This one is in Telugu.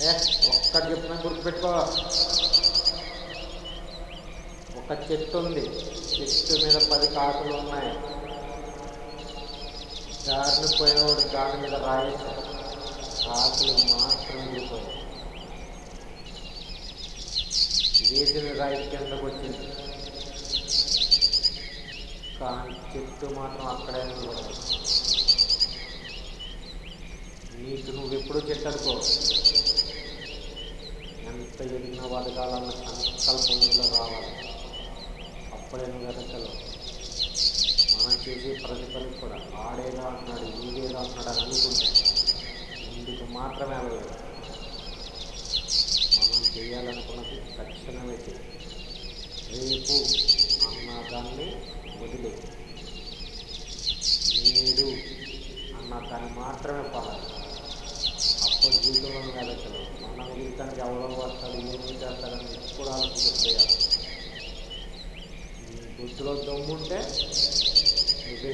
ఏ ఒక్కటి చెప్పిన గుర్తుపెట్టుకో. ఒక చెట్టు ఉంది. చెట్టు మీద పది కాకులు ఉన్నాయి. దారిని పోయినవాడు దాని మీద రాయచ్చు. కాకులు మాత్రం విడిపోయాయి. వేసిన రాయి కిందకు వచ్చింది. కానీ చెట్టు మాత్రం అక్కడే నిలబడింది నీకు నువ్వు ఎప్పుడూ చెట్టు అనుకో. ఎంత ఎదిగిన వాడు కావాలన్న సంకల్పంలో రావాలి. అప్పుడే నువ్వు మనం చేసే ప్రతి పని కూడా ఆడేదా అంటున్నాడు ఈడేదో అంటున్నాడు అని అనుకుంటే ఇందుకు మాత్రమే వెళ్ళలేదు మనం చేయాలనుకున్నది తక్షణమే చేయాలి రేపు అన్న దాన్ని వదిలే. నేడు అన్న దాన్ని మాత్రమే పాడాలి అప్పుడు జీవితంలో వెదకలు మన జీవితానికి ఎవరో వస్తాడు ఏమి చేస్తాడని ఎప్పుడు ఆలోచించాలి బుద్ధిలో దమ్ముంటే నువ్వే